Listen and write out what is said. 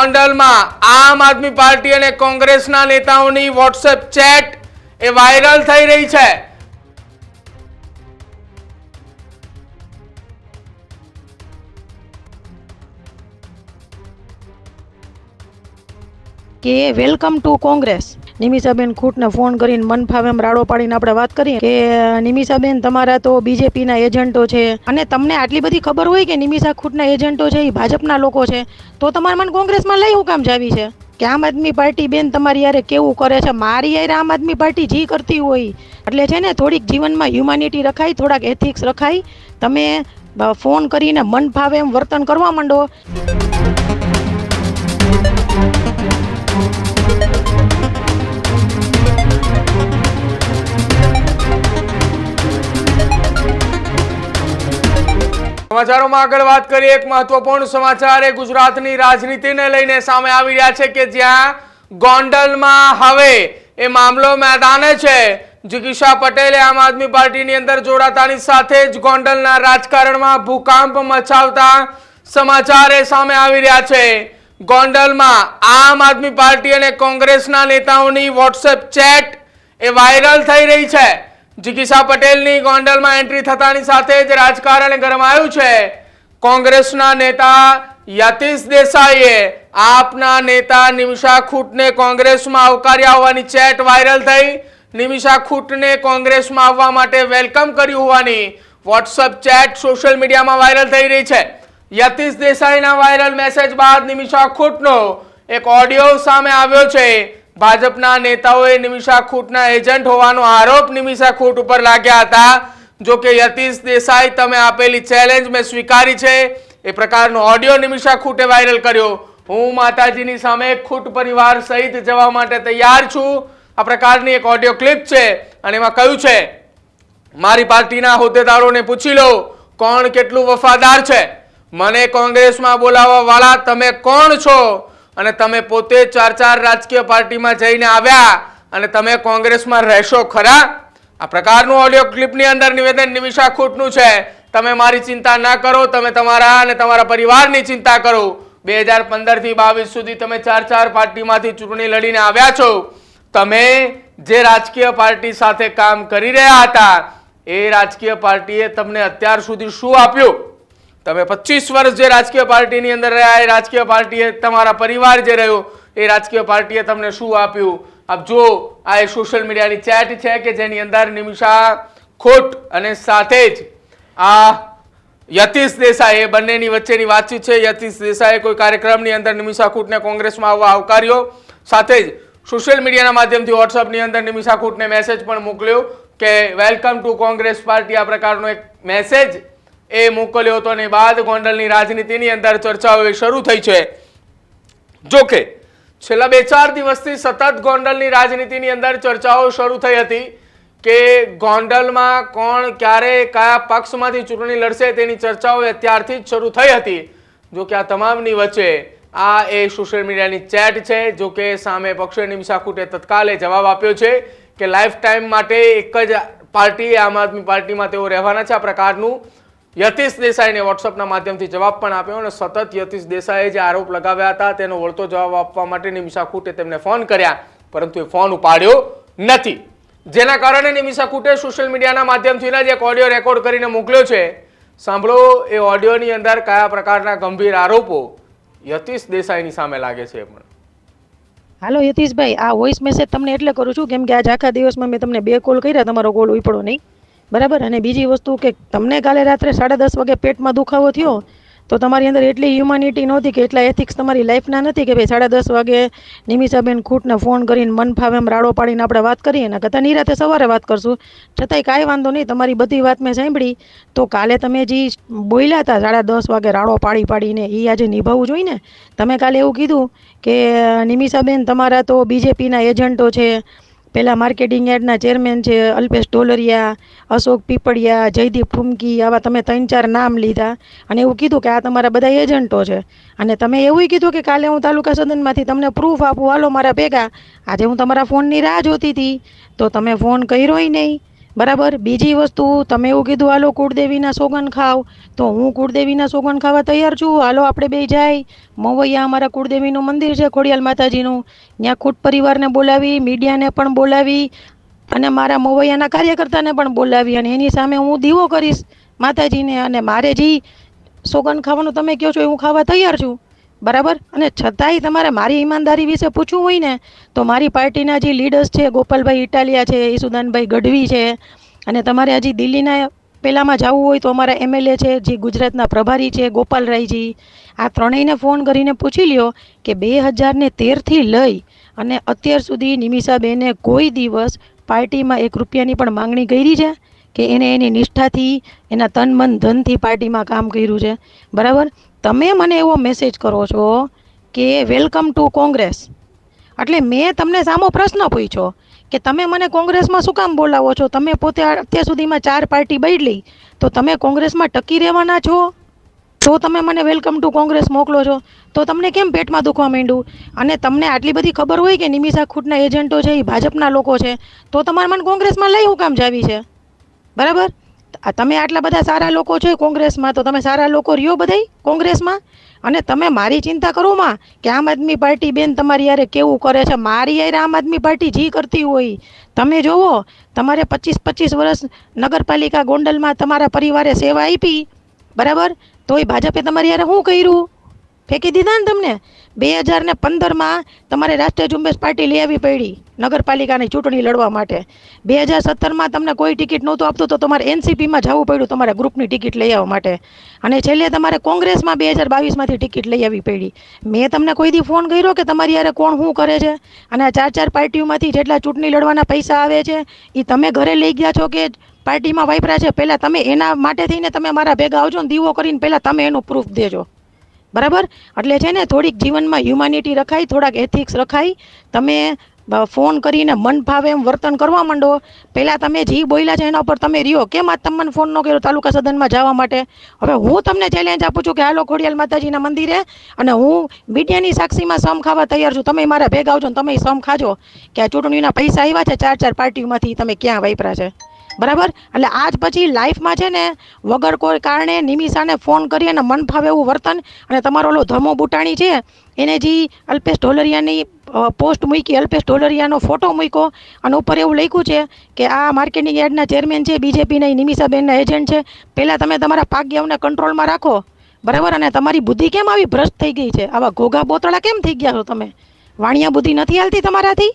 ગોંડલમાં આમ આદમી પાર્ટી અને કોંગ્રેસના નેતાઓની વોટ્સએપ ચેટ એ વાયરલ થઈ રહી છે. કે વેલકમ ટુ કોંગ્રેસ. નિમિષાબેન ખૂટને ફોન કરીને મન ફાવે એમ રાડો પાડીને આપણે વાત કરીએ કે, નિમિષાબેન, તમારા તો બીજેપીના એજન્ટો છે. અને તમને આટલી બધી ખબર હોય કે નિમિષા ખૂટના એજન્ટો છે એ ભાજપના લોકો છે, તો તમારે મને કોંગ્રેસમાં લઈ હું કામ જાવી છે? કે આમ આદમી પાર્ટી બેન તમારી યારે કેવું કરે છે? મારી યારે આમ આદમી પાર્ટી જી કરતી હોય. એટલે છે ને, થોડીક જીવનમાં હ્યુમાનિટી રખાય, થોડાક એથિક્સ રખાય. તમે ફોન કરીને મન ફાવે એમ વર્તન કરવા માંડો. સમાચારોમાં આગળ વાત કરીએ, એક મહત્વપૂર્ણ સમાચાર એ ગુજરાતની રાજનીતિને લઈને સામે આવી રહ્યા છે કે જ્યાં ગોંડલમાં હવે એ મામલો મેદાને છે. જિગીશા પટેલે આમ આદમી પાર્ટીની અંદર જોડાતાની સાથે જ ગોંડલના રાજકારણમાં ભૂકંપ મચાવતા સમાચાર એ સામે આવી રહ્યા છે. ગોંડલમાં આમ આદમી પાર્ટી અને કોંગ્રેસના નેતાઓની વોટ્સએપ ચેટ એ વાયરલ થઈ રહી છે. જિગીશા પટેલની ગોંડલમાં એન્ટ્રી થતાની સાથે જ રાજકારણ ગરમાયું છે. કોંગ્રેસના નેતા યતીશ દેસાઈએ આપના નેતા નિમિષા ખૂટને કોંગ્રેસમાં આવકાર્યા હોવાની ચેટ વાયરલ થઈ. નિમિષા ખૂટને કોંગ્રેસમાં આવવા માટે વેલકમ કર્યું હોવાની વોટ્સઅપ ચેટ સોશિયલ મીડિયામાં વાયરલ થઈ રહી છે. યતીશ દેસાઈના વાયરલ મેસેજ બાદ નિમિષા ખૂટનો એક ઓડિયો સામે આવ્યો છે. ભાજપના નેતાઓએ નિમિષા ખૂટના એજન્ટ હોવાનો આરોપ નિમિષા ખૂટ ઉપર લાગ્યા હતા. જો કે યતીશ દેસાઈ, તમે આપેલી ચેલેન્જ મેં સ્વીકારી છે. એ પ્રકારનો ઓડિયો નિમિષા ખૂટે વાયરલ કર્યો. હું માતાજીની સામે ખૂટ પરિવાર સહિત જવા માટે તૈયાર છું. આ પ્રકારની એક ઓડિયો ક્લિપ છે અને એમાં કહ્યું છે? મારી પાર્ટીના હોદ્દેદારોને પૂછી લો, કોણ કેટલું વફાદાર છે? મને કોંગ્રેસમાં બોલાવવા વાળા તમે કોણ છો? અને તમે પોતે ચાર ચાર રાજકીય પાર્ટીમાં જઈને આવ્યા અને તમે કોંગ્રેસમાં રહેશો ખરા? આ પ્રકારનું ઓડિયો ક્લિપની અંદર નિવેદન નિમિષા ખૂટનું છે. તમે મારી ચિંતા ના કરો, તમે તમારા અને તમારા પરિવારની ચિંતા કરો. બે હજાર પંદરથી બાવીસ સુધી તમે ચાર ચાર પાર્ટીમાંથી ચૂંટણી લડીને આવ્યા છો. તમે જે રાજકીય પાર્ટી સાથે કામ કરી રહ્યા હતા, એ રાજકીય પાર્ટીએ તમને અત્યાર સુધી શું આપ્યું? તમે પચીસ વર્ષ જે રાજકીય પાર્ટીની અંદર રહ્યા, એ રાજકીય પાર્ટીએ તમારા પરિવાર જે રહ્યો, એ રાજકીય પાર્ટીએ તમને શું આપ્યું? આપ જો, આ એ સોશિયલ મીડિયાની ચેટ છે કે જેની અંદર નિમિષા ખોટ અને સાથે જ આ યતીશ દેસાઈ બંનેની વચ્ચેની વાતચીત છે. યતીશ દેસાઈએ કોઈ કાર્યક્રમની અંદર નિમિષા ખૂટને કોંગ્રેસમાં આવવા આવકાર્યો. સાથે જ સોશિયલ મીડિયાના માધ્યમથી વોટ્સઅપની અંદર નિમિષા ખૂટને મેસેજ પણ મોકલ્યો કે વેલકમ ટુ કોંગ્રેસ પાર્ટી. આ પ્રકારનો એક મેસેજ એ મોકલ્યો હતો અને બાદ ગોંડલની રાજનીતિની અંદર ચર્ચાઓ એ શરૂ થઈ છે. જોકે છેલ્લા બે ચાર દિવસથી સતત ગોંડલની રાજનીતિની અંદર ચર્ચાઓ શરૂ થઈ હતી કે ગોંડલમાં કોણ ક્યારે કયા પક્ષમાંથી ચૂંટણી લડશે તેની ચર્ચાઓ અત્યારથી જ શરૂ થઈ હતી. જો કે આ તમામની વચ્ચે આ એ સોશિયલ મીડિયાની ચેટ છે, જો કે સામે પક્ષે નિમિષા ખૂટે તત્કાલે જવાબ આપ્યો છે કે લાઈફ ટાઈમ માટે એક જ પાર્ટી, આમ આદમી પાર્ટીમાં તેઓ રહેવાના છે આ પ્રકારનું. યતીશ દેસાઈને વોટ્સઅપના માધ્યમથી જવાબ પણ આપ્યો અને સતત યતીશ દેસાઈએ જે આરોપ લગાવ્યા હતા તેનો વળતો જવાબ આપવા માટે નિમિષા ખૂટે તેમને ફોન કર્યા, પરંતુ એ ફોન ઉપાડ્યો નથી. જેના કારણે નિમિષા ખૂટે સોશિયલ મીડિયાના માધ્યમથી જ એક ઓડિયો રેકોર્ડ કરીને મોકલ્યો છે. સાંભળો, એ ઓડિયોની અંદર કયા પ્રકારના ગંભીર આરોપો યતીશ દેસાઈની સામે લાગે છે પણ. હાલો યતીશભાઈ, આ વોઇસ મેસેજ તમને એટલે કરું છું, કેમ કે આજ આખા દિવસમાં મેં તમને બે કોલ કર્યા, તમારો કોલ ઉપડો નહીં. બરાબર? અને બીજી વસ્તુ કે તમને કાલે રાત્રે સાડા દસ વાગે પેટમાં દુખાવો થયો, તો તમારી અંદર એટલી હ્યુમાનિટી નહોતી કે એટલા એથિક્સ તમારી લાઈફના નથી કે ભાઈ સાડા દસ વાગે નિમિષાબેન ખૂટને ફોન કરીને મન ફાવે એમ રાડો પાડીને આપણે વાત કરીએ ને કથા નિરાતે સવારે વાત કરશું. છતાંય કાંઈ વાંધો નહીં, તમારી બધી વાત મેં સાંભળી. તો કાલે તમે જે બોલ્યા હતા સાડા દસ વાગે રાડો પાડી પાડીને એ આજે નિભાવવું જોઈએ ને? તમે કાલે એવું કીધું કે, નિમિષાબેન, તમારા તો બીજેપીના એજન્ટો છે પેલા માર્કેટિંગ યાર્ડના ચેરમેન છે, અલ્પેશ ટોલરિયા અશોક પીપળિયા, જયદીપ ઠુમકી આવા તમે ત્રણ ચાર નામ લીધા. અને એવું કીધું કે આ તમારા બધા એજન્ટો છે. અને તમે એવું કીધું કે કાલે હું તાલુકા સદનમાંથી તમને પ્રૂફ આપું, હાલો, મારા ભેગા, આજે હું તમારા ફોનની રાહ જોતી હતી, તો તમે ફોન કર્યોય નહીં. બરાબર? બીજી વસ્તુ, તમે એવું કીધું, હાલો, કુળદેવીના સોગન ખાવ તો હું કુળદેવીના સોગન ખાવા તૈયાર છું. હાલો, આપણે બે જાય. મવૈયા અમારા કુળદેવીનું મંદિર છે, ખોડિયાલ માતાજીનું. ત્યાં ખૂટ પરિવારને બોલાવી, મીડિયાને પણ બોલાવી અને મારા મવૈયાના કાર્યકર્તાને પણ બોલાવી અને એની સામે હું દીવો કરીશ માતાજીને અને મારે જે સોગન ખાવાનું તમે કહો છો એ હું ખાવા તૈયાર છું. બરાબર? અને છતાંય તમારે મારી ઈમાનદારી વિશે પૂછવું હોય ને, તો મારી પાર્ટીના જે લીડર્સ છે, ગોપાલભાઈ ઇટાલિયા છે ઈસુદાનભાઈ ગઢવી છે, અને તમારે હજી દિલ્હીના પહેલાંમાં જવું હોય તો અમારા એમએલએ છે, જે ગુજરાતના પ્રભારી છે ગોપાલરાયજી આ ત્રણેયને ફોન કરીને પૂછી લ્યો કે બે હજારને તેરથી લઈ અને અત્યાર સુધી નિમિષાબેને કોઈ દિવસ પાર્ટીમાં એક રૂપિયાની પણ માંગણી કરી છે? કે એને એની નિષ્ઠાથી, એના તન મન ધનથી પાર્ટીમાં કામ કર્યું છે? બરાબર? તમે મને એવો મેસેજ કરો છો કે વેલકમ ટુ કોંગ્રેસ. એટલે મેં તમને સામો પ્રશ્ન પૂછ્યો કે તમે મને કોંગ્રેસમાં શું કામ બોલાવો છો? તમે પોતે અત્યાર સુધીમાં ચાર પાર્ટી બદલી, તો તમે કોંગ્રેસમાં ટકી રહેવાના છો? તો તમે મને વેલકમ ટુ કોંગ્રેસ મોકલો છો. તો તમને કેમ પેટમાં દુખવા માંડ્યું? અને તમને આટલી બધી ખબર હોય કે નિમિષા ખૂટના એજન્ટો છે, એ ભાજપના લોકો છે, તો તમારે મને કોંગ્રેસમાં લઈ હું કામ જાવી છે? બરાબર? તમે આટલા બધા સારા લોકો છો કોંગ્રેસમાં, તો તમે સારા લોકો રહ્યો બધાય કોંગ્રેસમાં? અને તમે મારી ચિંતા કરો માં કે આમ આદમી પાર્ટી બેન તમારી યારે કેવું કરે છે? મારી યારે આમ આદમી પાર્ટી જી કરતી હોય. તમે જોવો, તમારે પચીસ પચીસ વર્ષ નગરપાલિકા ગોંડલમાં તમારા પરિવારે સેવા આપી, બરાબર? તોય ભાજપે તમારી યારે શું કર્યું? ફેંકી દીધા ને તમને? બે હજાર ને પંદરમાં તમારે રાષ્ટ્રીય ઝુંબેશ પાર્ટી લઈ આવી પડી નગરપાલિકાની ચૂંટણી લડવા માટે. બે હજાર સત્તરમાં તમને કોઈ ટિકિટ નહોતું આપતું તો તમારે એનસીપીમાં જવું પડ્યું તમારે ગ્રુપની ટિકિટ લઈ આવવા માટે. અને છેલ્લે તમારે કોંગ્રેસમાં બે હજાર બાવીસમાંથી ટિકિટ લઈ આવવી પડી. મેં તમને કોઈ દી ફોન કર્યો કે તમારી યારે કોણ શું કરે છે? અને ચાર ચાર પાર્ટીઓમાંથી જેટલા ચૂંટણી લડવાના પૈસા આવે છે એ તમે ઘરે લઈ ગયા છો કે પાર્ટીમાં વાપરા છે? પહેલાં તમે એના માટે થઈને તમે મારા ભેગા આવજો ને દીવો કરીને પહેલાં તમે એનું પ્રૂફ દેજો. બરાબર? એટલે છે ને, થોડીક જીવનમાં હ્યુમાનિટી રખાય, થોડાક એથિક્સ રખાય. તમે ફોન કરીને મન ભાવે એમ વર્તન કરવા માંડો. પહેલાં તમે જે બોલ્યા છે એના ઉપર તમે રહ્યો. કેમ આ તમે ફોનનો ફોન ન કર્યો તાલુકા સદનમાં જવા માટે? હવે હું તમને ચેલેન્જ આપું છું કે, હાલો, ખોડિયાલ માતાજીના મંદિરે અને હું મીડિયાની સાક્ષીમાં સમ ખાવા તૈયાર છું. તમે મારા ભેગા આવજો ને તમે સમ ખાજો. કે આ ચૂંટણીના પૈસા આવ્યા છે ચાર ચાર પાર્ટીમાંથી. તમે ક્યાં વાપરા છે? બરાબર? એટલે આજ પછી લાઈફમાં છે ને, વગર કોઈ કારણે નિમિષાને ફોન કરી અને મન ફાવે એવું વર્તન, અને તમારો ઓલો ધમો બુટાણી છે, એને જે અલ્પેશ ઢોલરિયાની પોસ્ટ મૂકી, અલ્પેશ ઢોલરિયાનો ફોટો મૂક્યો, અને ઉપર એવું લખ્યું છે કે આ માર્કેટિંગ યાર્ડના ચેરમેન છે બીજેપીના નિમિષાબેનના એજન્ટ છે, પહેલાં તમે તમારા પાગ્યાઓને કંટ્રોલમાં રાખો, બરાબર? અને તમારી બુદ્ધિ કેમ આવી ભ્રષ્ટ થઈ ગઈ છે? આવા ઘોઘા બોતળા કેમ થઈ ગયા છો તમે? વાણિયા બુદ્ધિ નથી હાલતી તમારાથી?